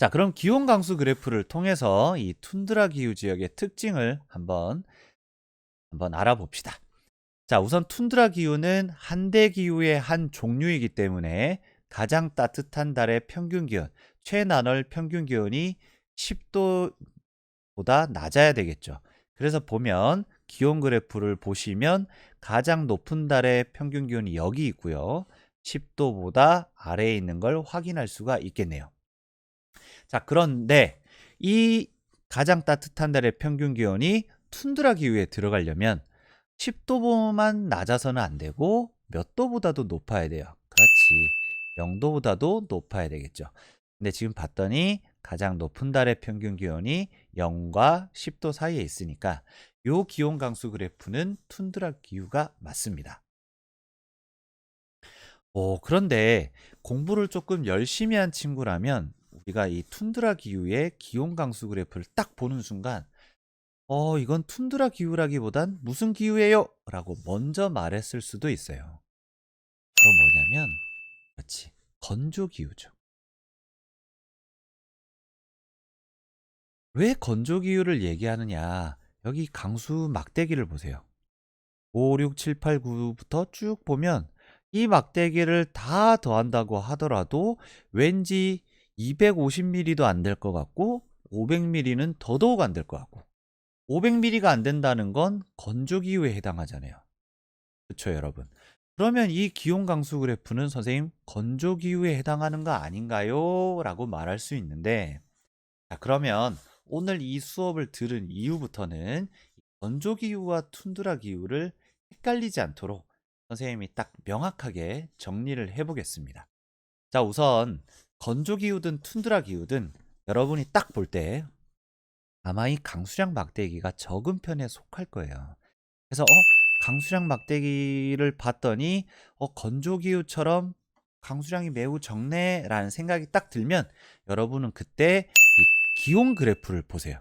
자, 그럼 기온 강수 그래프를 통해서 이 툰드라 기후 지역의 특징을 한번 한번 알아봅시다. 자, 우선 툰드라 기후는 한대 기후의 한 종류이기 때문에 가장 따뜻한 달의 평균 기온, 최나널 평균 기온이 10도보다 낮아야 되겠죠. 그래서 보면 기온 그래프를 보시면 가장 높은 달의 평균 기온이 여기 있고요. 10도보다 아래에 있는 걸 확인할 수가 있겠네요. 자, 그런데 이 가장 따뜻한 달의 평균 기온이 툰드라 기후에 들어가려면 10도만 낮아서는 안 되고 몇 도보다도 높아야 돼요. 그렇지. 0도보다도 높아야 되겠죠. 근데 지금 봤더니 가장 높은 달의 평균 기온이 0과 10도 사이에 있으니까 요 기온 강수 그래프는 툰드라 기후가 맞습니다. 오, 그런데 공부를 조금 열심히 한 친구라면 우리가 이 툰드라 기후의 기온 강수 그래프를 딱 보는 순간 어, 이건 툰드라 기후라기보단 무슨 기후예요? 라고 먼저 말했을 수도 있어요. 바로 뭐냐면, 그렇지. 건조 기후죠. 왜 건조 기후를 얘기하느냐? 여기 강수 막대기를 보세요. 5, 6, 7, 8, 9부터 쭉 보면 이 막대기를 다 더한다고 하더라도 왠지 250ml도 안 될 것 같고 500ml는 더더욱 안 될 것 같고 500ml가 안 된다는 건 건조 기후에 해당하잖아요. 그렇죠, 여러분. 그러면 이 기온 강수 그래프는 선생님 건조 기후에 해당하는 거 아닌가요? 라고 말할 수 있는데 자, 그러면 오늘 이 수업을 들은 이후부터는 건조 기후와 툰드라 기후를 헷갈리지 않도록 선생님이 딱 명확하게 정리를 해보겠습니다. 자, 우선 건조 기후든 툰드라 기후든 여러분이 딱 볼 때 아마 이 강수량 막대기가 적은 편에 속할 거예요. 그래서 어 강수량 막대기를 봤더니 어 건조 기후처럼 강수량이 매우 적네라는 생각이 딱 들면 여러분은 그때 이 기온 그래프를 보세요.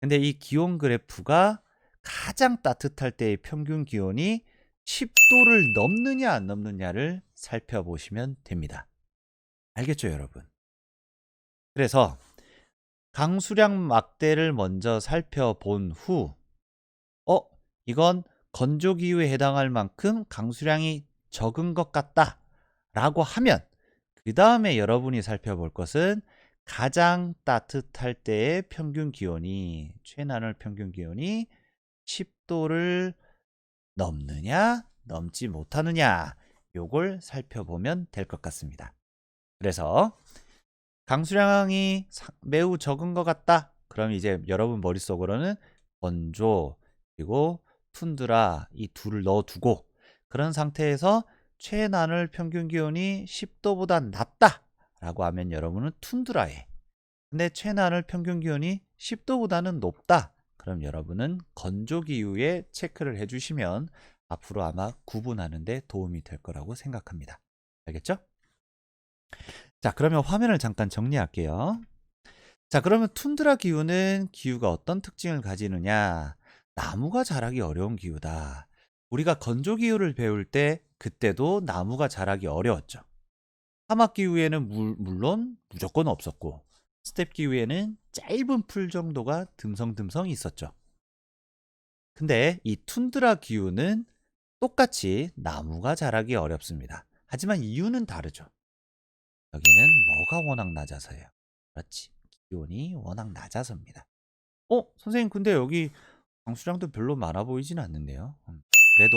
근데 이 기온 그래프가 가장 따뜻할 때의 평균 기온이 10도를 넘느냐 안 넘느냐를 살펴보시면 됩니다. 알겠죠, 여러분? 그래서 강수량 막대를 먼저 살펴본 후, 어, 이건 건조 기후에 해당할 만큼 강수량이 적은 것 같다. 라고 하면, 그 다음에 여러분이 살펴볼 것은 가장 따뜻할 때의 평균 기온이, 최나널 평균 기온이 10도를 넘느냐, 넘지 못하느냐, 요걸 살펴보면 될 것 같습니다. 그래서 강수량이 사- 매우 적은 것 같다. 그럼 이제 여러분 머릿속으로는 건조 그리고 툰드라 이 둘을 넣어두고 그런 상태에서 최나늘 평균 기온이 10도보다 낮다라고 하면 여러분은 툰드라에 근데 최나늘 평균 기온이 10도보다는 높다. 그럼 여러분은 건조 기후에 체크를 해주시면 앞으로 아마 구분하는 데 도움이 될 거라고 생각합니다. 알겠죠? 자, 그러면 화면을 잠깐 정리할게요. 자, 그러면 툰드라 기후는 기후가 어떤 특징을 가지느냐? 나무가 자라기 어려운 기후다. 우리가 건조 기후를 배울 때 그때도 나무가 자라기 어려웠죠. 사막 기후에는 물, 물론 무조건 없었고 스텝 기후에는 짧은 풀 정도가 듬성듬성 있었죠. 근데 이 툰드라 기후는 똑같이 나무가 자라기 어렵습니다. 하지만 이유는 다르죠. 여기는 뭐가 워낙 낮아서예요. 그렇지. 기온이 워낙 낮아서입니다. 어, 선생님, 근데 여기 강수량도 별로 많아 보이진 않는데요. 음, 그래도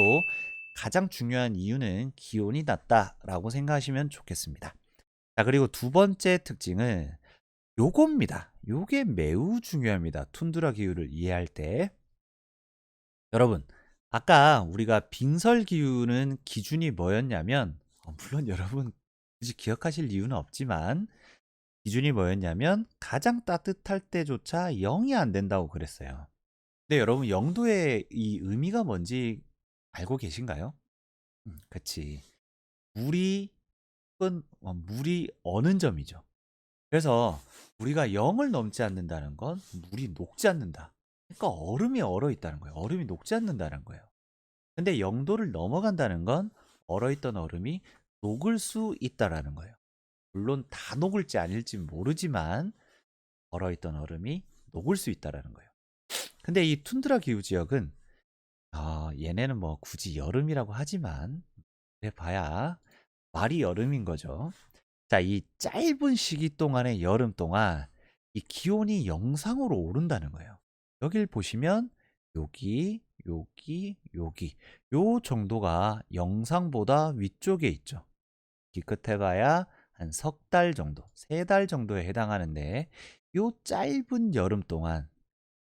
가장 중요한 이유는 기온이 낮다라고 생각하시면 좋겠습니다. 자, 그리고 두 번째 특징은 요겁니다. 요게 매우 중요합니다. 툰드라 기후를 이해할 때. 여러분, 아까 우리가 빙설 기후는 기준이 뭐였냐면, 어, 물론 여러분 굳이 기억하실 이유는 없지만, 기준이 뭐였냐면, 가장 따뜻할 때조차 0이 안 된다고 그랬어요. 근데 여러분, 0도의 이 의미가 뭔지 알고 계신가요? 음, 그치. 물이, 은 어, 물이 어는 점이죠. 그래서 우리가 0을 넘지 않는다는 건 물이 녹지 않는다. 그러니까 얼음이 얼어 있다는 거예요. 얼음이 녹지 않는다는 거예요. 근데 0도를 넘어간다는 건 얼어 있던 얼음이 녹을 수 있다라는 거예요. 물론 다 녹을지 아닐지 모르지만 얼어있던 얼음이 녹을 수 있다라는 거예요. 근데 이 툰드라 기후 지역은 아, 얘네는 뭐 굳이 여름이라고 하지만 그래 봐야 말이 여름인 거죠. 자, 이 짧은 시기 동안의 여름 동안 이 기온이 영상으로 오른다는 거예요. 여길 보시면 여기, 여기, 여기 요 정도가 영상보다 위쪽에 있죠. 가야 한 석 달 정도, 세 달 정도에 해당하는데 요 짧은 여름 동안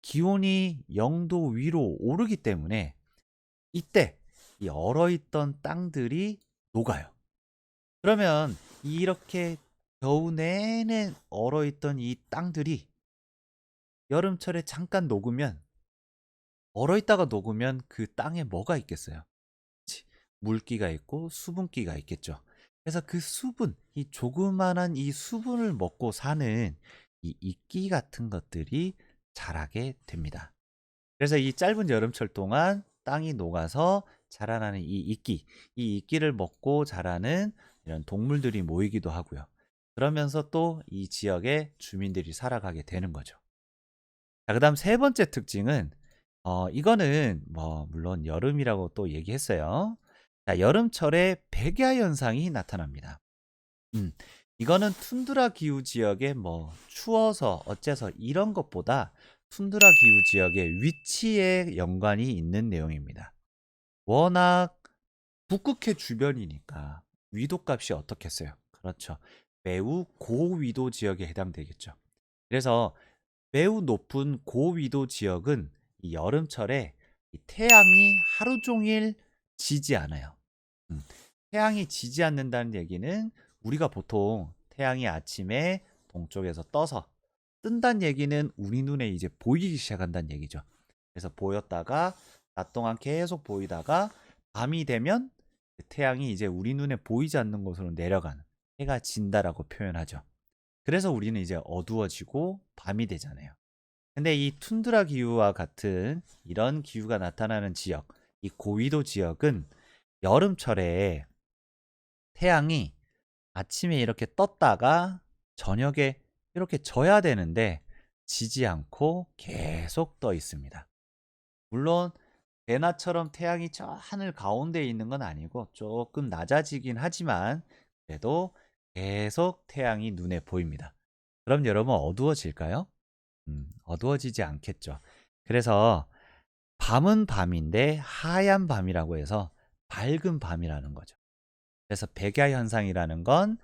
기온이 0도 위로 오르기 때문에 이때 이 얼어있던 땅들이 녹아요. 그러면 이렇게 겨우 내내 얼어있던 이 땅들이 여름철에 잠깐 녹으면 얼어있다가 녹으면 그 땅에 뭐가 있겠어요? 물기가 있고 수분기가 있겠죠. 그래서 그 수분, 이 조그만한 이 수분을 먹고 사는 이 이끼 같은 것들이 자라게 됩니다. 그래서 이 짧은 여름철 동안 땅이 녹아서 자라나는 이 이끼, 이 이끼를 먹고 자라는 이런 동물들이 모이기도 하고요. 그러면서 또 이 지역의 주민들이 살아가게 되는 거죠. 자, 그 다음 세 번째 특징은 어, 이거는 뭐 물론 여름이라고 또 얘기했어요. 자, 여름철에 백야 현상이 나타납니다. 음, 이거는 툰드라 기후 지역에 뭐 추워서 어째서 이런 것보다 툰드라 기후 지역의 위치에 연관이 있는 내용입니다. 워낙 북극해 주변이니까 위도값이 어떻겠어요? 그렇죠. 매우 고위도 지역에 해당되겠죠. 그래서 매우 높은 고위도 지역은 이 여름철에 이 태양이 하루 종일 지지 않아요. 음, 태양이 지지 않는다는 얘기는 우리가 보통 태양이 아침에 동쪽에서 떠서 뜬다는 얘기는 우리 눈에 이제 보이기 시작한다는 얘기죠. 그래서 보였다가 낮 동안 계속 보이다가 밤이 되면 그 태양이 이제 우리 눈에 보이지 않는 곳으로 내려가는 해가 진다라고 표현하죠. 그래서 우리는 이제 어두워지고 밤이 되잖아요. 근데 이 툰드라 기후와 같은 이런 기후가 나타나는 지역, 이 고위도 지역은 여름철에 태양이 아침에 이렇게 떴다가 저녁에 이렇게 져야 되는데 지지 않고 계속 떠 있습니다. 물론 배나처럼 태양이 저 하늘 가운데에 있는 건 아니고 조금 낮아지긴 하지만 그래도 계속 태양이 눈에 보입니다. 그럼 여러분 어두워질까요? 음, 어두워지지 않겠죠. 그래서 밤은 밤인데 하얀 밤이라고 해서 밝은 밤이라는 거죠. 그래서 백야 현상이라는 건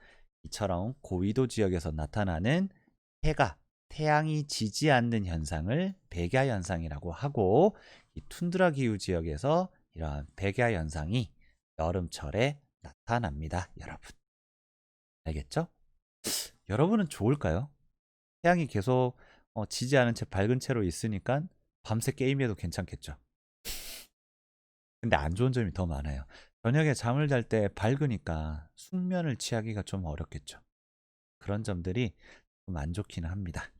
이처럼 고위도 지역에서 나타나는 해가 태양이 지지 않는 현상을 백야 현상이라고 하고 이 툰드라 기후 지역에서 이러한 백야 현상이 여름철에 나타납니다, 여러분. 알겠죠? 여러분은 좋을까요? 태양이 계속 어, 지지 않은 채 밝은 채로 있으니까 밤새 게임해도 괜찮겠죠. 근데 안 좋은 점이 더 많아요. 저녁에 잠을 잘 때 밝으니까 숙면을 취하기가 좀 어렵겠죠. 그런 점들이 좀 안 좋기는 합니다.